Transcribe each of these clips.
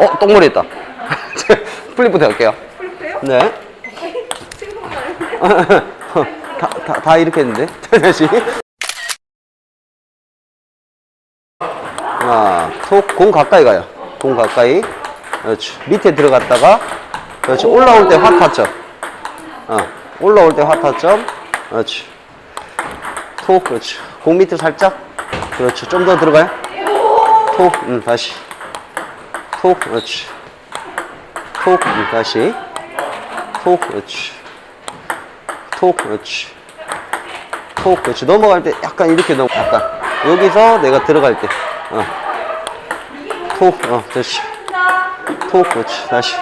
어, 똥머리 했다. 플립부터 할게요. 플립해요? 네. 다, 다, 다 이렇게 했는데. 다시. 하나, 톡, 공 가까이 가요. 공 가까이. 그렇지. 밑에 들어갔다가, 그렇지. 올라올 때 확 타점. 어, 올라올 때 확 타점. 그렇지. 톡, 그렇지. 공 밑으로 살짝. 그렇지. 좀더 들어가요. 톡, 음, 다시. 톡, 그렇지. 톡, 음, 다시. 톡, 그렇지. 톡, 그렇지. 톡, 그렇지. 넘어갈 때 약간 이렇게 넘어, 약간. 여기서 내가 들어갈 때. 어. 톡, 어. 톡, 그렇지. 다시.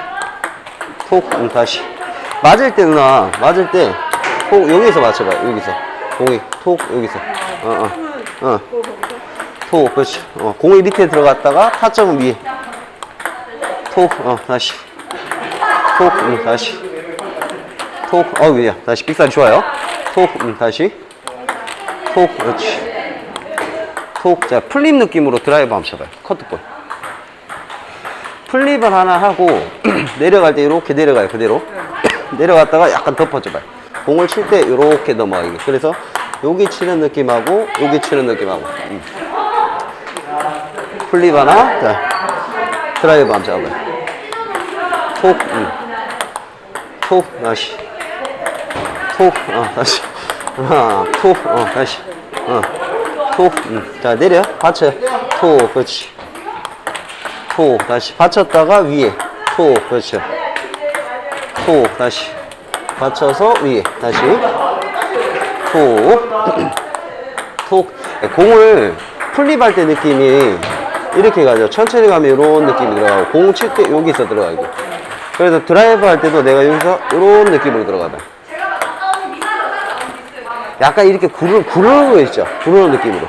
톡, 응, 다시. 맞을 때, 누나, 맞을 때, 톡, 여기서 맞춰봐요. 여기서. 공이, 톡, 여기서. 어, 어. 어. 그거 거기서? 톡, 그렇지. 어, 공이 밑에 들어갔다가 타점은 위에. 톡, 어, 다시. 톡, 응, 다시. 톡, 어, 위야. 다시. 빅사이 좋아요. 톡, 응, 다시. 톡, 그렇지. 톡, 자, 플립 느낌으로 드라이브 한번 쳐봐요. 커트볼. 플립을 하나 하고, 내려갈 때 이렇게 내려가요. 그대로. 내려갔다가 약간 덮어줘봐요. 공을 칠 때 이렇게 넘어가게. 그래서 여기 치는 느낌하고, 여기 치는 느낌하고. 음. 플립 하나, 자, 드라이브 한번 잡아봐요. 톡, 음. 톡, 다시. 톡, 어, 다시. 톡, 어, 다시. 어, 톡, 음. 자, 내려. 받쳐. 톡, 그렇지. 톡, 다시. 받쳤다가 위에. 톡, 그렇죠. 톡, 다시. 받쳐서 위에. 다시. 톡. 톡. 공을 플립할 때 느낌이 이렇게 가죠. 천천히 가면 이런 느낌이 들어가고, 공 칠 때 여기서 들어가고. 그래서 드라이브 할 때도 내가 여기서 이런 느낌으로 들어가다. 약간 이렇게 구르, 구르는 거 있죠? 구르는 느낌으로.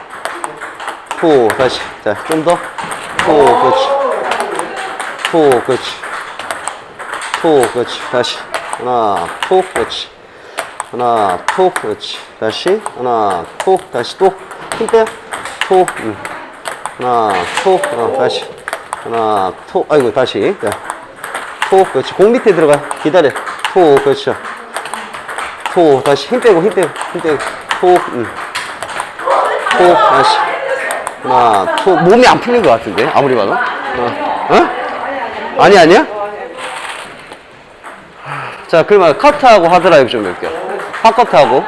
호, 다시. 자, 좀 더. 호, 그렇지. 호, 그렇지. 호, 그렇지. 다시. 하나, 톡, 그렇지. 하나, 톡, 그렇지. 다시. 하나, 톡, 다시 또. 힘 빼요. 톡, 음. 하나, 톡, 어, 다시. 하나, 톡, 아이고, 다시. 자. 톡, 그렇지. 공 밑에 들어가. 기다려. 톡, 그렇죠. 톡, 다시 힘 빼고, 힘 빼고, 힘 빼고. 톡, 음. 톡, 다시. 하나, 톡. 몸이 안 풀린 것 같은데, 아무리 봐도. 어? 어? 아니, 아니야? 자, 그러면 커트하고 하드라이브 좀 볼게요. 핫커트하고.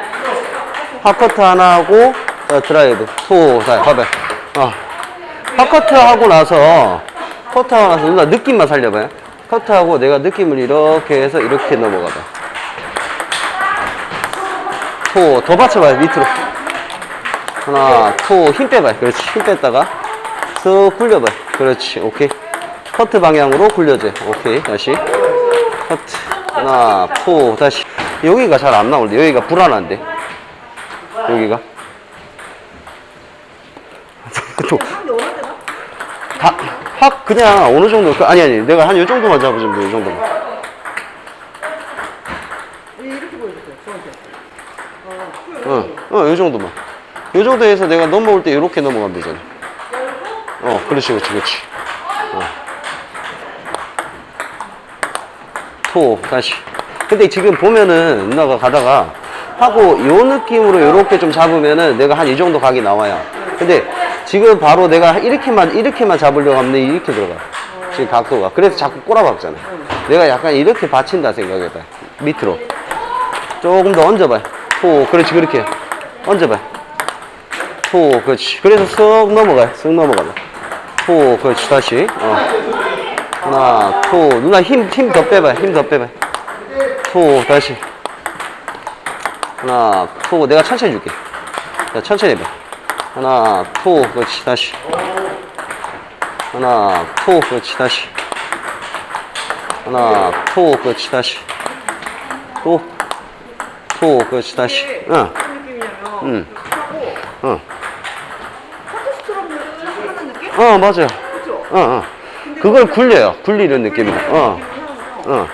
핫커트 하나 하고, 자, 드라이브. 톡, 자, 봐봐요. 어. 핫커트 하고 나서, 커트하고 나서 누나 느낌만 살려봐요. 커트하고 내가 느낌을 이렇게 해서 이렇게 넘어가봐. 토, 더 받쳐봐요, 밑으로. 하나, 토, 힘 빼봐요. 그렇지. 힘 뺐다가, 쓱 굴려봐요. 그렇지. 오케이. 커트 방향으로 굴려줘요. 오케이. 다시. 커트. 하나, 토, 다시. 여기가 잘 안 나오는데, 여기가 불안한데. 여기가. 또? 다, 확 그냥 어느 정도 그, 아니 아니 내가 한 요 정도만 잡으면 돼요 이 정도만. 이렇게 보여주세요, 저한테. 어, 어어 요 정도만. 요 정도에서 내가 넘어올 때 이렇게 넘어가면 되잖아. 어 그렇지 그렇지 그렇지. 어. 토 다시. 근데 지금 보면은 누나가 가다가 하고 요 느낌으로 요렇게 좀 잡으면은 내가 한 이 정도 각이 나와요. 근데 지금 바로 내가 이렇게만 이렇게만 잡으려고 하면 이렇게 들어가. 지금 각도가. 그래서 자꾸 꼬라박잖아. 내가 약간 이렇게 받친다 생각해봐 밑으로. 조금 더 얹어봐요. 토 그렇지 그렇게. 얹어봐요. 토 그렇지. 그래서 쓱 넘어가요. 쓱 넘어가요 토 그렇지. 다시. 어. 하나 토 누나 힘 힘 더 빼봐요 힘더 빼봐요 토 다시. 하나 토 내가 천천히 줄게. 자 천천히 해봐 하나 토 그렇지 다시. 하나 토 그렇지 다시. 하나 토 그렇지 다시. 또토 그렇지 다시. 응. 무슨 느낌이냐면, 응. 하고, 응. 카트스트럼 하는 느낌? 어 맞아요. 그죠? 어, 어. 그걸 굴려요. 굴리는 느낌이다 어, 어.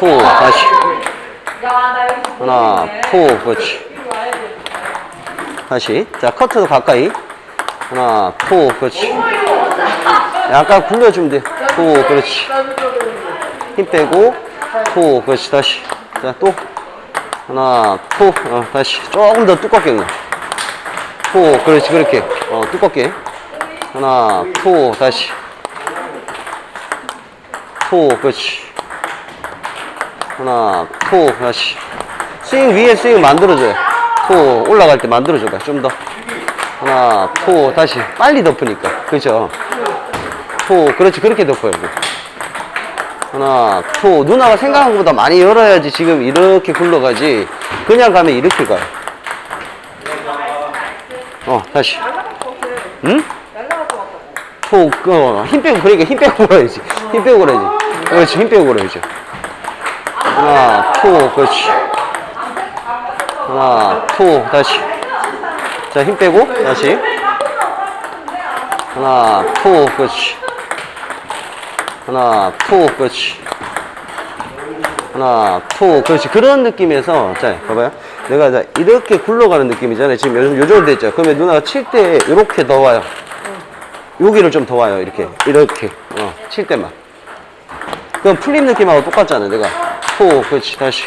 토 다시. 하나 토 그렇지 다시 자 커트도 가까이 하나, 투, 그렇지. 약간 굴려주면 돼. 투, 그렇지. 힘 빼고, 투, 그렇지. 다시. 자, 또. 하나, 투, 어, 다시. 조금 더 두껍게 넣어. 투, 그렇지. 그렇게. 어, 두껍게. 하나, 투, 다시. 투, 그렇지. 하나, 투, 다시. 스윙 위에 스윙 만들어줘요. 투, 올라갈 때 만들어줘봐. 좀 더. 하나, 투, 다시. 빨리 덮으니까. 그죠? 투, 그렇지. 그렇게 덮어요. 하나, 투. 누나가 생각한 것보다 많이 열어야지 지금 이렇게 굴러가지. 그냥 가면 이렇게 가요. 어, 다시. 응? 톡, 어, 힘 빼고, 그러니까 힘 빼고 걸어야지. 힘 빼고 걸어야지. 그렇지, 힘 빼고 걸어야지. 하나, 투, 그렇지. 하나, 투, 다시. 자, 힘 빼고, 다시. 하나, 투, 그렇지. 하나, 투, 그렇지. 하나, 투, 그렇지. 그런 느낌에서, 자, 봐봐요. 내가 자, 이렇게 굴러가는 느낌이잖아요. 지금 요즘 요 정도 됐죠. 그러면 누나가 칠 때 이렇게 더 와요. 여기를 좀 더 와요. 이렇게. 이렇게. 어, 칠 때만. 그럼 풀림 느낌하고 똑같잖아요. 내가. 투, 그렇지. 다시.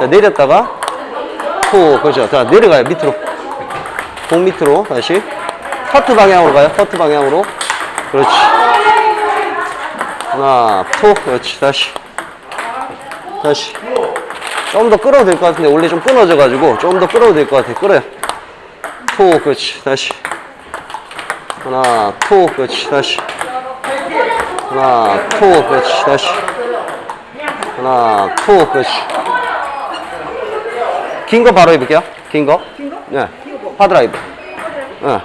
자, 내렸다가, 투, 그렇죠. 자, 내려가요. 밑으로. 공 밑으로. 다시. 커트 방향으로 가요. 커트 방향으로. 그렇지. 하나, 투, 그렇지. 다시. 다시. 좀 더 끌어도 될 것 같은데, 원래 좀 끊어져가지고, 좀 더 끌어도 될 것 같아. 끌어요. 투, 그렇지. 다시. 하나, 투, 그렇지, 다시. 하나, 투, 그렇지, 다시. 하나, 투, 그렇지. 긴 거 바로 해볼게요. 긴 거. 긴 거? 네. 이거 뭐? 하드라이브. 네.